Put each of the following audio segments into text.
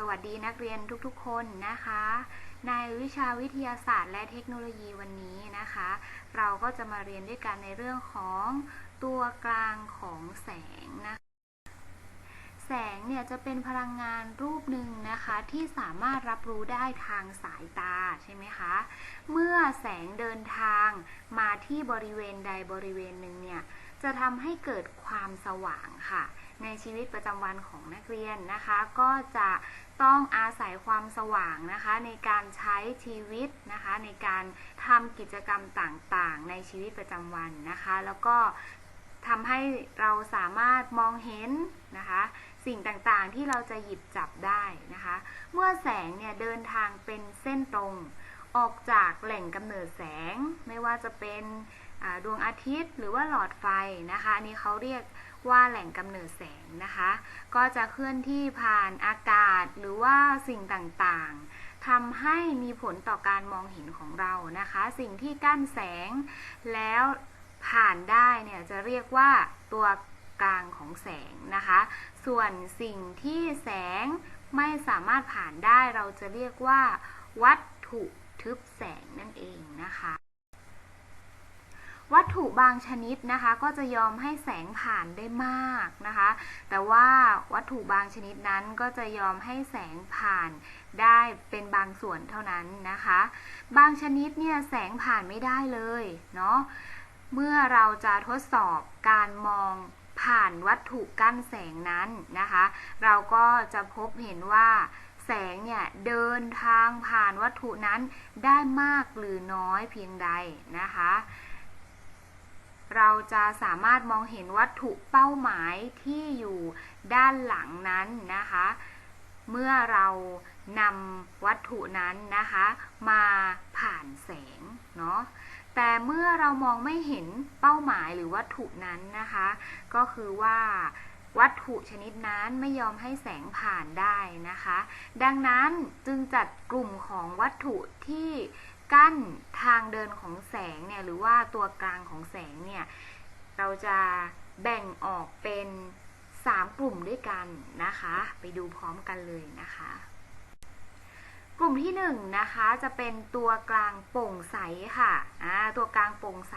สวัสดีนักเรียนทุกๆ คนนะคะ ในวิชาวิทยาศาสตร์และเทคโนโลยีวันนี้นะคะ เราก็จะมาเรียนด้วยกันในเรื่องของตัวกลางของแสงนะคะแสงเนี่ยจะเป็นพลังงานรูปหนึ่งนะคะที่สามารถรับรู้ได้ทางสายตาใช่ไหมคะ เมื่อแสงเดินทางมาที่บริเวณใดบริเวณหนึ่งเนี่ยจะทำให้เกิดความสว่างค่ะ ในชีวิตประจำวันของนักเรียนนะคะ ก็จะ ต้องอาศัยความสว่างนะคะในการใช้ชีวิตนะคะในการทำกิจกรรมต่างๆ ในชีวิตประจำวันนะคะ แล้วก็ทำให้เราสามารถมองเห็นนะคะสิ่งต่างๆที่เราจะหยิบจับได้นะคะ เมื่อแสงเนี่ยเดินทางเป็นเส้นตรง ออกจากแหล่งกำเนิดแสง ไม่ว่าจะเป็นดวงอาทิตย์หรือว่าหลอดไฟนะคะอันนี้เขาเรียก ว่าแหล่งกำเนิดแสงนะคะ ก็จะเคลื่อนที่ผ่านอากาศหรือว่าสิ่งต่างๆทำให้มีผลต่อการมองเห็นของเรานะคะ สิ่งที่กั้นแสงแล้วผ่านได้เนี่ยจะเรียกว่าตัวกลางของแสงนะคะ ส่วนสิ่งที่แสงไม่สามารถผ่านได้เราจะเรียกว่า วัตถุทึบแสงนั่นเองนะคะ วัตถุบางชนิดนะคะก็จะยอมให้แสงผ่านได้มากนะคะ แต่ว่าวัตถุบางชนิดนั้นก็จะยอมให้แสงผ่านได้เป็นบางส่วนเท่านั้นนะคะ บางชนิดเนี่ยแสงผ่านไม่ได้เลยเนาะเมื่อเราจะทดสอบการมองผ่านวัตถุกั้นแสงนั้นนะคะ เราก็จะพบเห็นว่าแสงเนี่ยเดินทางผ่านวัตถุนั้นได้มากหรือน้อยเพียงใดนะคะ เราจะสามารถมองเห็นวัตถุเป้าหมายที่อยู่ด้านหลังนั้นนะคะ เมื่อเรานำวัตถุนั้นนะคะ มาผ่านแสงเนาะแต่เมื่อเรามองไม่เห็นเป้าหมายหรือวัตถุนั้นนะคะ ก็คือว่าวัตถุชนิดนั้นไม่ยอมให้แสงผ่านได้นะคะ ดังนั้นจึงจัดกลุ่มของวัตถุที่ กั้นทางเดินของแสงเนี่ยหรือว่าตัวกลางของแสงเนี่ยเราจะแบ่งออกเป็น 3 กลุ่มด้วยกันนะคะ ไปดูพร้อมกันเลยนะคะ กลุ่มที่1นงนะคะจะเป็นตัวกลางโปร่งใสค่ะอ่าตัวกลางโปร่งใส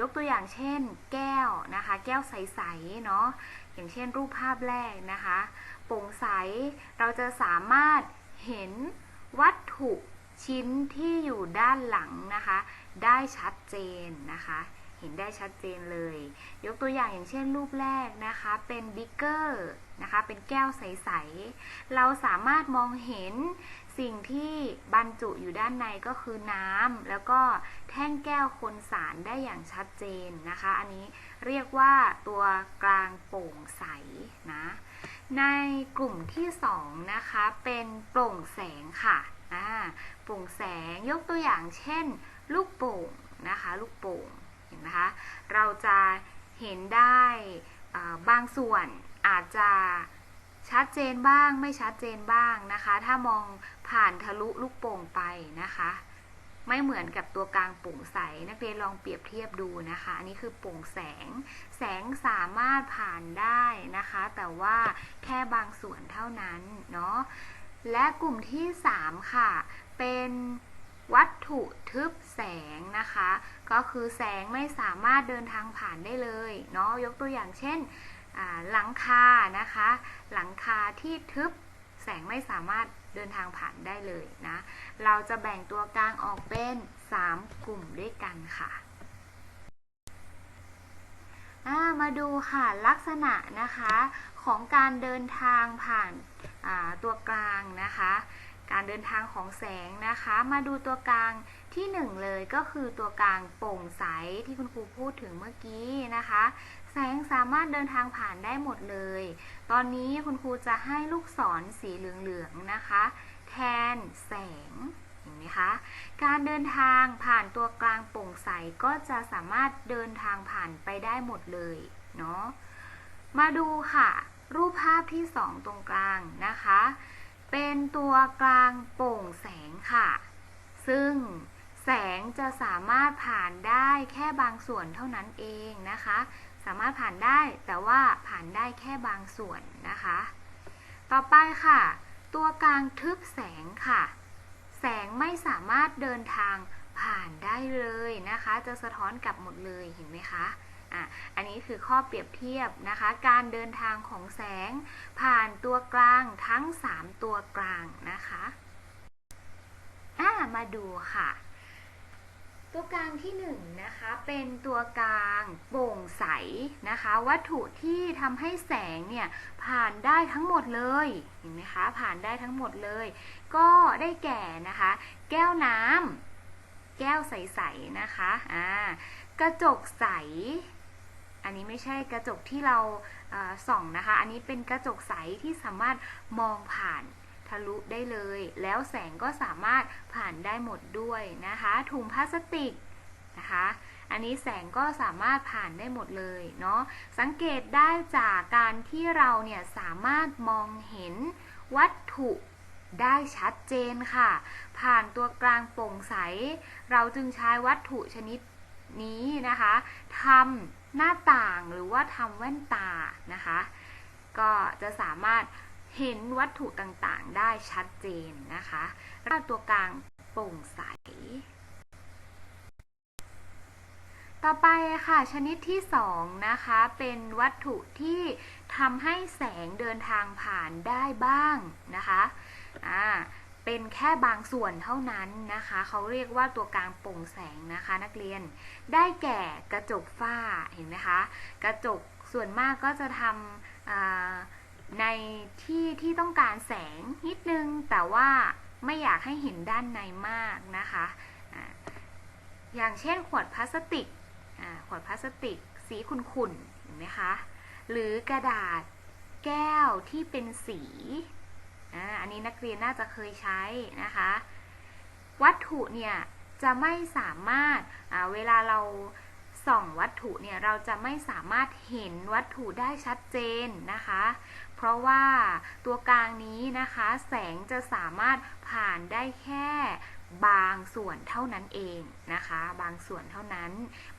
ยกตัวอย่างเช่น แก้วนะคะ แก้วใสๆเนาะอย่างเช่นรูปภาพแรกนะคะโปร่งใสเราจะสามารถเห็นวัตถุ ชิ้นที่อยู่ด้านหลังนะคะ ได้ชัดเจนนะคะ เห็นได้ชัดเจนเลย ยกตัวอย่างอย่างเช่นรูปแรกนะคะ เป็นบิ๊กเกอร์นะคะ เป็นแก้วใส ๆ เราสามารถมองเห็นสิ่งที่บรรจุอยู่ด้านในก็คือน้ำแล้วก็แท่งแก้วคนสารได้อย่างชัดเจนนะคะ อันนี้เรียกว่าตัวกลางโปร่งใสนะ ในกลุ่มที่2นะคะ เป็นโปร่งแสงค่ะ อ่าโปร่งแสงยกตัวอย่างเช่น ลูกโป่งนะคะลูกโป่งเห็นไหมคะเราจะเห็นได้บางส่วนอาจจะชัดเจนบ้างไม่ชัดเจนบ้างนะคะ ถ้ามองผ่านทะลุลูกโป่งไปนะคะ ไม่เหมือนกับตัวกลางโปร่งใส นักเรียนลองเปรียบเทียบดูนะคะ อันนี้คือโปร่งแสง แสงสามารถผ่านได้นะคะ แต่ว่าแค่บางส่วนเท่านั้นเนาะ และกลุ่มที่ 3 ค่ะ เป็นวัตถุทึบแสงนะคะ ก็คือแสงไม่สามารถเดินทางผ่านได้เลยเนาะยกตัวอย่างเช่นหลังคานะคะ หลังคาที่ทึบแสงไม่สามารถเดินทางผ่านได้เลยนะ เราจะแบ่งตัวกลางออกเป็น 3 กลุ่มด้วยกันค่ะมาดูค่ะลักษณะนะคะของการเดินทางผ่าน ตัวกลางนะคะ การเดินทางของแสงนะคะ มาดูตัวกลางที่ 1 เลยก็คือตัวกลางโปร่งใสที่คุณครูพูดถึงเมื่อกี้นะคะ แสงสามารถเดินทางผ่านได้หมดเลย ตอนนี้คุณครูจะให้ลูกศรสีเหลืองๆนะคะ แทนแสงเห็นไหมคะ การเดินทางผ่านตัวกลางโปร่งใสก็จะสามารถเดินทางผ่านไปได้หมดเลยเนาะมาดูค่ะ รูปภาพที่ 2 ตรงกลางนะคะ เป็นตัวกลางโปร่งแสงค่ะ ซึ่งแสงจะสามารถผ่านได้แค่บางส่วนเท่านั้นเองนะคะ สามารถผ่านได้แต่ว่าผ่านได้แค่บางส่วนนะคะ ต่อไปค่ะ ตัวกลางทึบแสงค่ะ แสงไม่สามารถเดินทางผ่านได้เลยนะคะ จะสะท้อนกลับหมดเลยเห็นไหมคะ อะอันนี้คือข้อเปรียบเทียบนะคะ การเดินทางของแสงผ่านตัวกลางทั้ง 3 ตัวกลางนะคะอะมาดูค่ะ ตัวกลางที่1นงนะคะเป็นตัวกลางโปร่งใสนะคะ วัตถุที่ทำให้แสงเนี่ยผ่านได้ทั้งหมดเลยเห็นไหมคะผ่านได้ทั้งหมดเลย ก็ได้แก่นะคะ แก้วน้ำแก้วใส ๆ นะคะ อ่า กระจกใส อันนี้ไม่ใช่กระจกที่เราส่องนะคะ อันนี้เป็นกระจกใสที่สามารถมองผ่านทะลุได้เลย แล้วแสงก็สามารถผ่านได้หมดด้วยนะคะ ถุงพลาสติกนะคะ อันนี้แสงก็สามารถผ่านได้หมดเลยเนาะ สังเกตได้จากการที่เราเนี่ยสามารถมองเห็นวัตถุได้ชัดเจนค่ะ ผ่านตัวกลางโปร่งใส เราจึงใช้วัตถุชนิด นี้นะคะทำหน้าต่างหรือว่าทำแว่นตานะคะ ก็จะสามารถเห็นวัตถุต่างๆได้ชัดเจนนะคะแล้วตัวกลางโปร่งใส ต่อไปค่ะชนิดที่ 2 นะคะ เป็นวัตถุที่ทำให้แสงเดินทางผ่านได้บ้างนะคะอ่า เป็นแค่บางส่วนเท่านั้นนะคะ เขาเรียกว่าตัวกลางโปร่งแสงนะคะ นักเรียนได้แก่กระจกฝ้าเห็นไหมคะ กระจกส่วนมากก็จะทำในที่ที่ต้องการแสงนิดนึง แต่ว่าไม่อยากให้เห็นด้านในมากนะคะอย่างเช่นขวดพลาสติก ขวดพลาสติก สีขุ่นๆ เห็นไหมคะ หรือกระดาษแก้วที่เป็นสี อันนี้นักเรียนน่าจะเคยใช้นะคะ วัตถุเนี่ยจะไม่สามารถเวลาเราส่องวัตถุเนี่ยเราจะไม่สามารถเห็นวัตถุได้ชัดเจนนะคะ เพราะว่าตัวกลางนี้นะคะ แสงจะสามารถผ่านได้แค่ บางส่วนเท่านั้นเองนะคะ บางส่วนเท่านั้น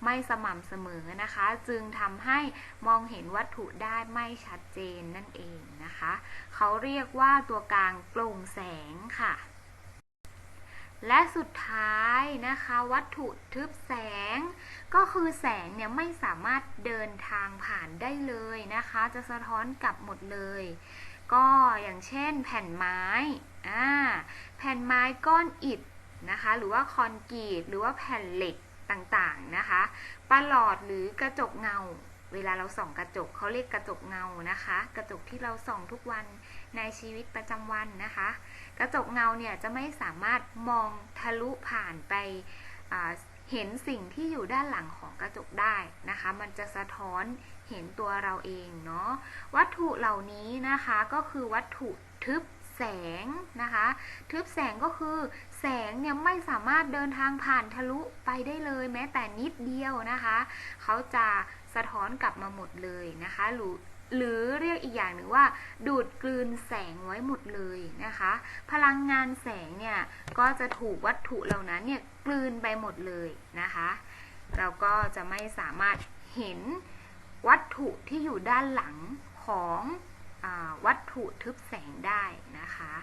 ไม่สม่ำเสมอนะคะ จึงทำให้มองเห็นวัตถุได้ไม่ชัดเจนนั่นเองนะคะ เขาเรียกว่าตัวกลางโปร่งแสงค่ะ และสุดท้ายนะคะ วัตถุทึบแสง ก็คือแสงเนี่ยไม่สามารถเดินทางผ่านได้เลยนะคะ จะสะท้อนกลับหมดเลย ก็อย่างเช่นแผ่นไม้อ่าแผ่นไม้ก้อนอิฐ นะคะ หรือว่าคอนกรีตหรือว่าแผ่นเหล็กต่างๆนะคะประหลอดหรือกระจกเงา เวลาเราส่องกระจกเขาเรียกกระจกเงานะคะ กระจกที่เราส่องทุกวันในชีวิตประจำวันนะคะ กระจกเงาเนี่ยจะไม่สามารถมองทะลุผ่านไปเห็นสิ่งที่อยู่ด้านหลังของกระจกได้นะคะ มันจะสะท้อนเห็นตัวเราเองเนาะวัตถุเหล่านี้นะคะก็คือวัตถุทึบ แสงนะคะ ทึบแสงก็คือแสงเนี่ยไม่สามารถเดินทางผ่านทะลุไปได้เลย แม้แต่นิดเดียวนะคะ เขาจะสะท้อนกลับมาหมดเลยนะคะหรือหรือเรียกอีกอย่างหนึ่งว่า ดูดกลืนแสงไว้หมดเลยนะคะ พลังงานแสงเนี่ยก็จะถูกวัตถุเหล่านั้นเนี่ยกลืนไปหมดเลยนะคะ เราก็จะไม่สามารถเห็นวัตถุที่อยู่ด้านหลังของ วัตถุทึบแสงได้นะคะ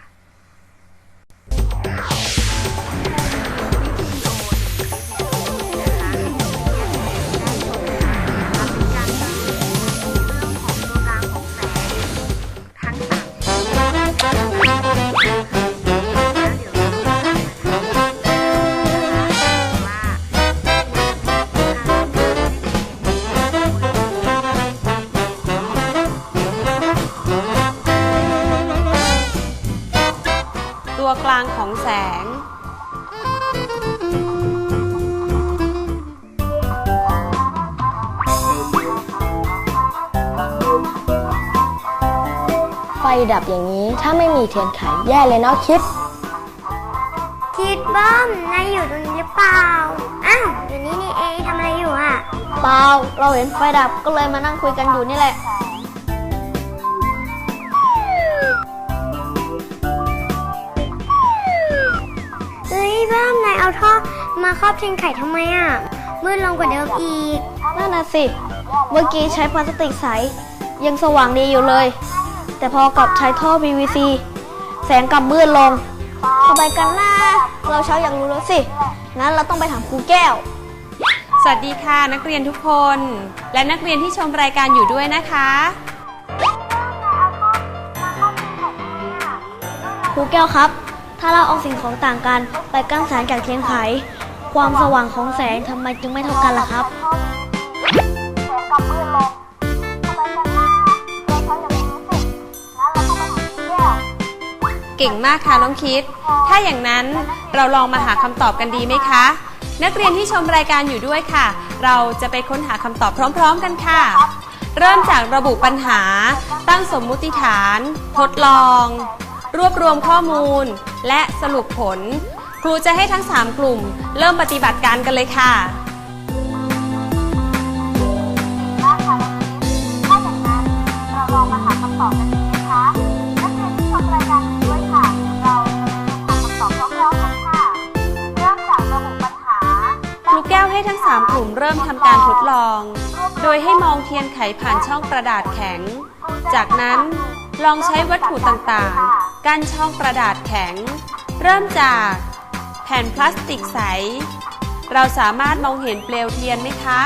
ดับอย่างนี้ ถ้าไม่มีเทียนไขแย่เลยเนาะคิด คิดบ้อมนายอยู่ตรงนี้หรือเปล่า อ้าวอยู่นี่นี่เองทำอะไรอยู่อะ เปล่า เราเห็นไฟดับก็เลยมานั่งคุยกันอยู่นี่แหละ เฮ้ยบ้อมนายเอาท่อมาครอบเทียนไข่ทำไมอะ มืดลงกว่าเดิมอีก นั่นน่ะสิ เมื่อกี้ใช้พลาสติกใส ยังสว่างดีอยู่เลย แต่พอกับใช้ท่อ PVC แสงกลับมืดลงทำไมกันนะเราเช้าอยากรู้แล้วสิ งั้นเราต้องไปถามครูแก้ว สวัสดีค่ะนักเรียนทุกคน และนักเรียนที่ชมรายการอยู่ด้วยนะคะ ครูแก้วครับ ถ้าเราเอาสิ่งของต่างกันไปกั้นแสงจากเทียนไข ความสว่างของแสงทำไมจึงไม่เท่ากันล่ะครับ เก่งมากค่ะน้องคิด ถ้าอย่างนั้นเราลองมาหาคำตอบกันดีไหมคะ นักเรียนที่ชมรายการอยู่ด้วยค่ะ เราจะไปค้นหาคำตอบพร้อม ๆ กันค่ะ เริ่มจากระบุปัญหา ตั้งสมมุติฐาน ทดลอง รวบรวมข้อมูล และสรุปผล ครูจะให้ทั้ง 3 กลุ่ม เริ่มปฏิบัติการกันเลยค่ะ 3 กลุ่มเริ่มทำการทดลอง โดยให้มองเทียนไขผ่านช่องกระดาษแข็ง จากนั้นลองใช้วัตถุต่างๆ กั้นช่องกระดาษแข็ง เริ่มจากแผ่นพลาสติกใส เราสามารถมองเห็นเปลวเทียนไหมคะ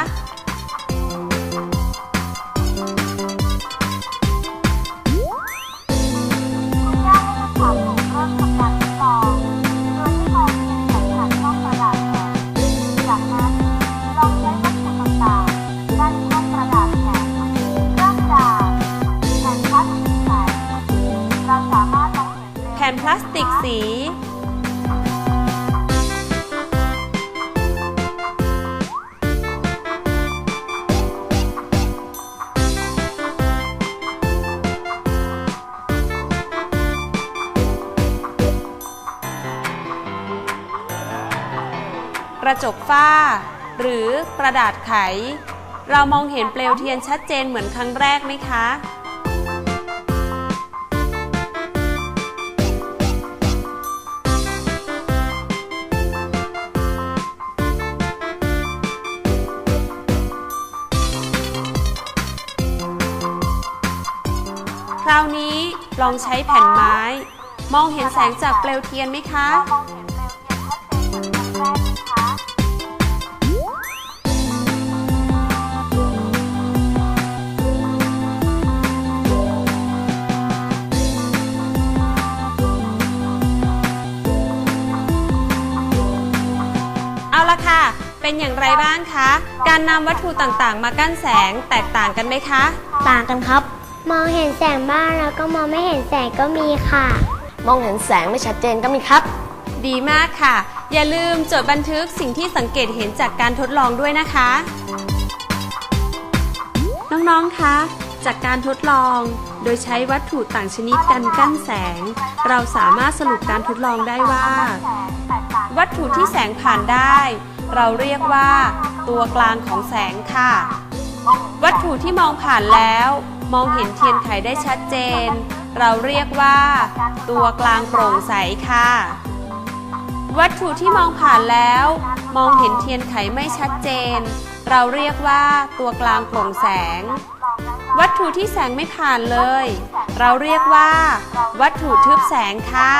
กระดาษไข เรามองเห็นเปลวเทียนชัดเจนเหมือนครั้งแรกไหมคะ คราวนี้ลองใช้แผ่นไม้ มองเห็นแสงจากเปลวเทียนไหมคะ ละค่ะ เป็นอย่างไรบ้างคะ การนำวัตถุต่างๆ มากั้นแสงแตกต่างกันไหมคะ ต่างกันครับ มองเห็นแสงบ้างแล้วก็มองไม่เห็นแสงก็มีค่ะ มองเห็นแสงไม่ชัดเจนก็มีครับ ดีมากค่ะ อย่าลืมจดบันทึกสิ่งที่สังเกตเห็นจากการทดลองด้วยนะคะ น้องๆ คะ จากการทดลอง โดยใช้วัตถุต่างชนิดกันกั้นแสง เราสามารถสรุปการทดลองได้ว่า วัตถุที่แสงผ่านได้ เราเรียกว่า ตัวกลางของแสงค่ะ วัตถุที่มองผ่านแล้ว มองเห็นเทียนไขได้ชัดเจน เราเรียกว่า ตัวกลางโปร่งใสค่ะ วัตถุที่มองผ่านแล้ว มองเห็นเทียนไขไม่ชัดเจน เราเรียกว่า ตัวกลางโปร่งแสง วัตถุที่แสงไม่ผ่านเลย เราเรียกว่า วัตถุทึบแสงค่ะ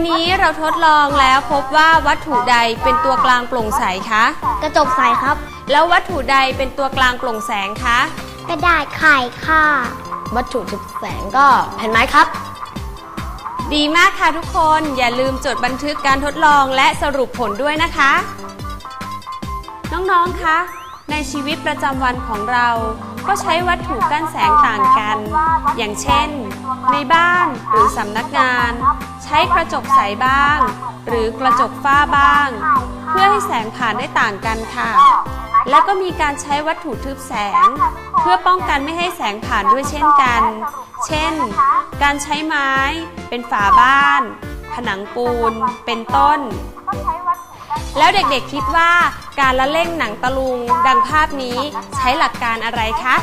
วันนี้เราทดลองแล้วพบว่าวัตถุใดเป็นตัวกลางโปร่งใสคะ กระจกใสครับ แล้ววัตถุใดเป็นตัวกลางโปร่งแสงคะ กระดาษไข่ค่ะ วัตถุทึบแสงก็แผ่นไม้ครับ ดีมากค่ะทุกคน อย่าลืมจดบันทึกการทดลองและสรุปผลด้วยนะคะ น้องๆ คะ ในชีวิตประจำวันของเรา ก็ใช้วัตถุกั้นแสงต่างกัน อย่างเช่น ในบ้านหรือสำนักงาน ใช้กระจกใสบ้าง หรือกระจกฝ้าบ้าง เพื่อให้แสงผ่านได้ต่างกันค่ะ และก็มีการใช้วัตถุทึบแสง เพื่อป้องกันไม่ให้แสงผ่านด้วยเช่นกัน เช่น การใช้ไม้ เป็นฝาบ้าน ผนังปูน เป็นต้น แล้วเด็กๆคิดว่าการละเล่งหนังตะลุงดังภาพนี้ใช้หลักการอะไรคะ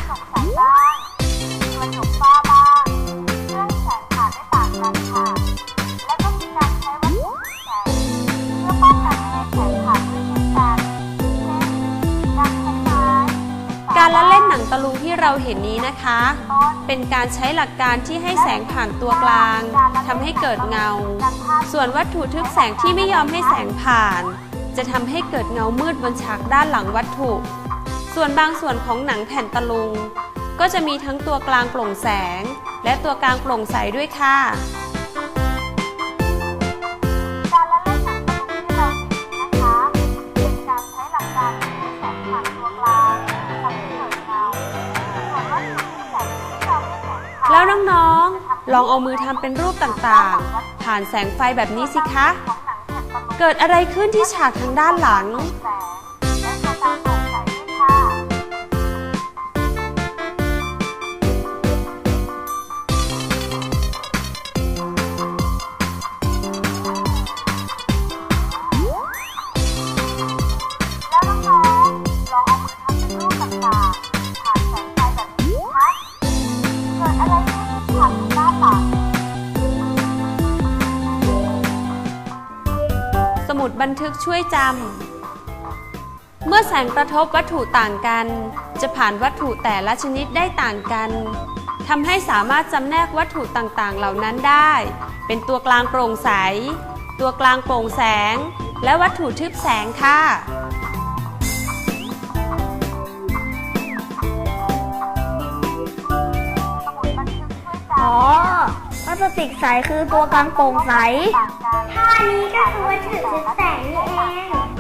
เห็นนี้นะคะ เป็นการใช้หลักการที่ให้แสงผ่านตัวกลางทำให้เกิดเงา ส่วนวัตถุทึบแสงที่ไม่ยอมให้แสงผ่าน จะทำให้เกิดเงามืดบนฉากด้านหลังวัตถุ ส่วนบางส่วนของหนังแผ่นตะลุง ก็จะมีทั้งตัวกลางโปร่งแสง และตัวกลางโปร่งใสด้วยค่ะ นแล้วน้องๆ ลองเอามือทำเป็นรูปต่างๆ ผ่านแสงไฟแบบนี้สิคะ เกิดอะไรขึ้นที่ฉากทางด้านหลัง ทึกช่วยจำ เมื่อแสงกระทบวัตถุต่างกัน จะผ่านวัตถุแต่ละชนิดได้ต่างกันทำให้สามารถจำแนกวัตถุต่างๆ เหล่านั้นได้ เป็นตัวกลางโปร่งใส ตัวกลางโปร่งแสง และวัตถุทึบแสงค่ะอ๋อพลาสติกใสคือตัวกลางโปร่งใสท่านี้ก็คือวัตถุทึบแสงนี่เอง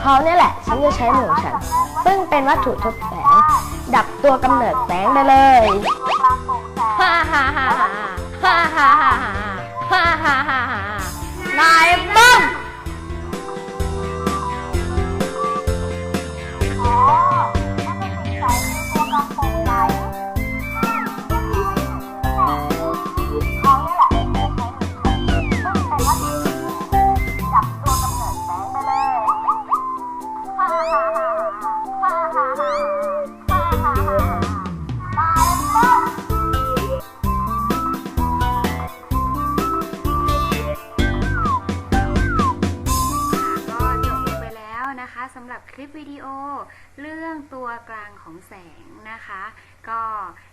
เขาเนี่ยแหละฉันจะใช้มือของฉัน ซึ่งเป็นวัตถุทดแสง ดับตัวกำเนิดแสงได้เลยฮ่าฮ่าฮ่าฮ่าฮ่าฮ่าฮ่าฮ่าฮ่าฮ่าฮ่านายบ้มก็ รื่องตัวกลางของแสงนะคะ ก็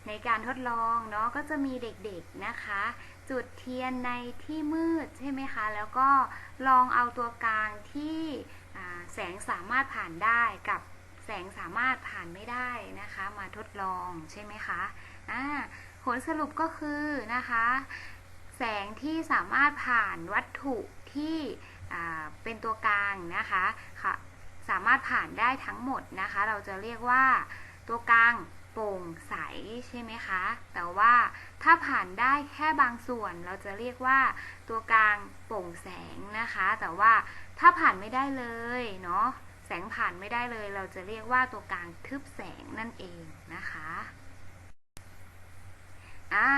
ในการทดลองเนาะก็จะมีเด็กๆนะคะ จุดเทียนในที่มืดใช่ไหมคะ แล้วก็ลองเอาตัวกลางที่แสงสามารถผ่านได้กับแสงสามารถผ่านไม่ได้นะคะ มาทดลองใช่ไหมคะอ่าผลสรุปก็คือนะคะ แสงที่สามารถผ่านวัตถุที่เป็นตัวกลางนะคะ สามารถผ่านได้ทั้งหมดนะคะ เราจะเรียกว่าตัวกลางโปร่งใสใช่ไหมคะ แต่ว่าถ้าผ่านได้แค่บางส่วนเราจะเรียกว่าตัวกลางโปร่งแสงนะคะ แต่ว่าถ้าผ่านไม่ได้เลยเนาะแสงผ่านไม่ได้เลย เราจะเรียกว่าตัวกลางทึบแสงนั่นเองนะคะอ่า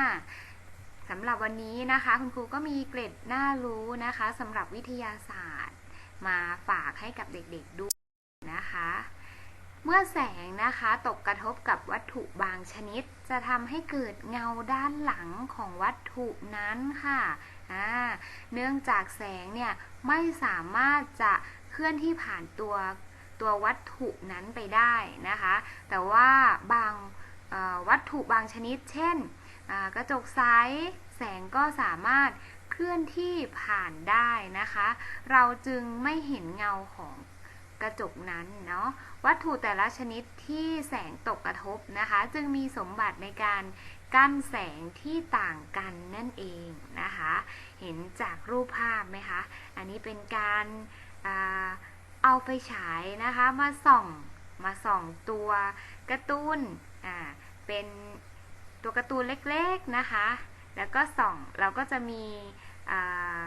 สำหรับวันนี้นะคะ คุณครูก็มีเกร็ดน่ารู้นะคะสำหรับวิทยาศาสตร์ มาฝากให้กับเด็กๆดู นะคะ เมื่อแสงนะคะตกกระทบกับวัตถุบางชนิด จะทำให้เกิดเงาด้านหลังของวัตถุนั้นค่ะ เนื่องจากแสงเนี่ยไม่สามารถจะเคลื่อนที่ผ่านตัวตัววัตถุนั้นไปได้นะคะ แต่ว่าบางวัตถุบางชนิด เช่น กระจกใสแสงก็สามารถเคลื่อนที่ผ่านได้นะคะ เราจึงไม่เห็นเงาของ กระจกนั้นเนาะวัตถุแต่ละชนิดที่แสงตกกระทบนะคะ จึงมีสมบัติในการกั้นแสงที่ต่างกันนั่นเองนะคะ เห็นจากรูปภาพไหมคะ อันนี้เป็นการเอาไฟฉายนะคะมาส่องมาส่องตัวการ์ตูนอ่าเป็นตัวการ์ตูนเล็กๆนะคะ แล้วก็ส่องเราก็จะมีอ่า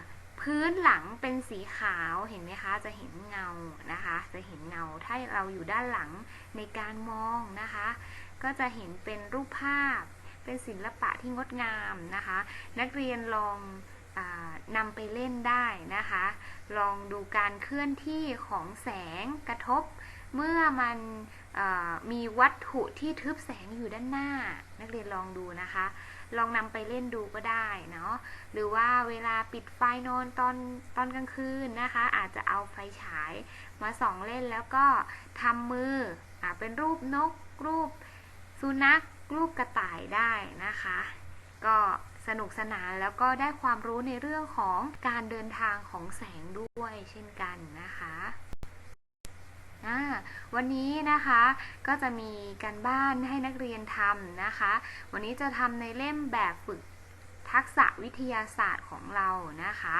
พื้นหลังเป็นสีขาวเห็นไหมคะ จะเห็นเงานะคะ จะเห็นเงาถ้าเราอยู่ด้านหลังในการมองนะคะ ก็จะเห็นเป็นรูปภาพ เป็นศิลปะที่งดงามนะคะ นักเรียนลองอนำไปเล่นได้นะคะ ลองดูการเคลื่อนที่ของแสงกระทบ เมื่อมันมีวัตถุที่ทึบแสงอยู่ด้านหน้า นักเรียนลองดูนะคะ ลองนำไปเล่นดูก็ได้เนาะหรือว่าเวลาปิดไฟนอนตอนตอนกลางคืนนะคะ อาจจะเอาไฟฉายมาส่องเล่นแล้วก็ทำมืออ่าเป็นรูปนก รูปสุนัขรูปกระต่ายได้นะคะ ก็สนุกสนานแล้วก็ได้ความรู้ในเรื่องของการเดินทางของแสงด้วยเช่นกันนะคะ วันนี้นะคะก็จะมีการบ้านให้นักเรียนทำนะคะ วันนี้จะทำในเล่มแบบฝึกทักษะวิทยาศาสตร์ของเรานะคะ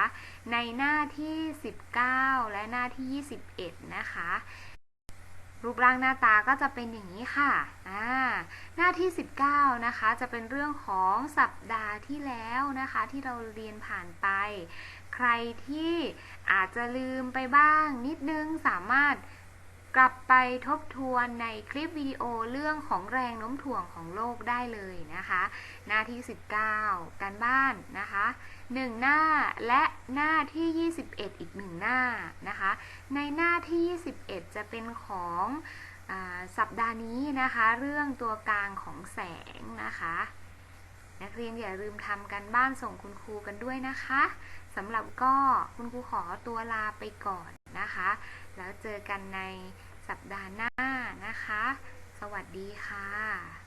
ในหน้าที่ 19 และหน้าที่ 21 นะคะ รูปร่างหน้าตาก็จะเป็นอย่างนี้ค่ะอ่าหน้าที่ 19 นะคะ จะเป็นเรื่องของสัปดาห์ที่แล้วนะคะ ที่เราเรียนผ่านไป ใครที่อาจจะลืมไปบ้างนิดนึงสามารถ กลับไปทบทวนในคลิปวิดีโอเรื่องของแรงโน้มถ่วงของโลกได้เลยนะคะ หน้าที่ 19 การบ้านนะคะ 1 หน้าและหน้าที่ 21 อีก 1 หน้านะคะ ในหน้าที่ 21 จะเป็นของอสัปดาห์นี้นะคะ เรื่องตัวกลางของแสงนะคะนักเรียนอย่าลืมทำกันบ้านส่งคุณครูกันด้วยนะคะสำหรับก็คุณครูขอตัวลาไปก่อนนะคะ แล้วเจอกันในสัปดาห์หน้านะคะ สวัสดีค่ะ